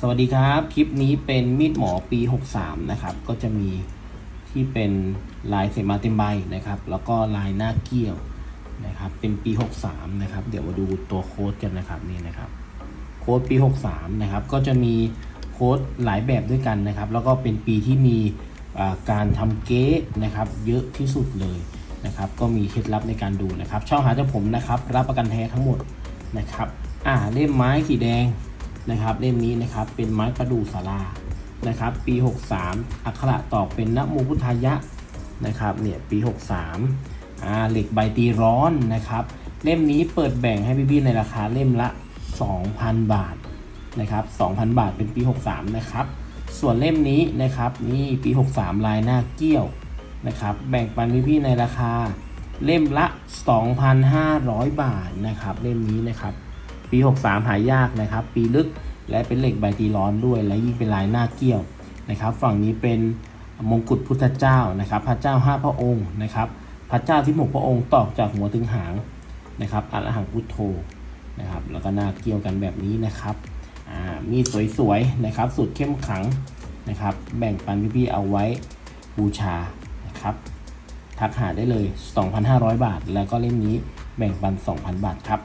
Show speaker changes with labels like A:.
A: สวัสดีครับ คลิปนี้เป็นมีดหมอปี 63 นะครับ ก็จะมีที่เป็นลายเสมาเต็มใบนะครับ แล้วก็ลายหน้าเกี้ยวนะครับ เป็นปี 63 นะครับ เดี๋ยวมาดูตัวโค้ดกันนะครับนี่นะครับ โค้ดปี 63 นะครับ ก็จะมีโค้ดหลายแบบด้วยกันนะครับ แล้วก็เป็นปีที่มีการทำเก๊นะครับ เยอะที่สุดเลยนะครับ ก็มีเคล็ดลับในการดูนะครับ ช่องหาเจ้าผมนะครับ รับประกันแท้ทั้งหมดนะครับ อ่าเล่มไม้สีแดง นะครับเล่มนี้นะครับเป็นไม้ประดู่สารานะครับ ปี 63 อักขระตอกเป็นนโมพุทธายะนะครับเนี่ยปี 63อ่าเหล็กใบตีร้อนนะครับ เล่มนี้เปิดแบ่งให้พี่ๆในราคาเล่มละ 2,000 บาทนะครับ 2,000 บาทเป็นปี 63 นะครับ ส่วนเล่มนี้นะครับนี่ปี 63 ลายหน้าเกี้ยวนะครับ แบ่งปันพี่ๆในราคาเล่มละ 2,500 บาทนะครับ เล่มนี้นะครับ ปี 63 หายากนะครับ ปีลึกและเป็นเหล็กใบตีร้อนด้วย และยิ่งเป็นลายหน้าเกี้ยวนะครับ ฝั่งนี้เป็นมงกุฎพุทธเจ้านะครับ พระเจ้า 5 พระองค์นะครับ พระเจ้าที่หกพระองค์ตอกจากหัวถึงหางนะครับอรหังพุทโธนะครับ แล้วก็หน้าเกี่ยวกันแบบนี้นะครับอ่ามีสวยๆนะครับสุดเข้มขังนะครับ แบ่งปันพี่ๆเอาไว้บูชานะครับ ทักหาได้เลย 2,500 บาท แล้วก็เล่มนี้แบ่งปัน 2,000 บาทครับ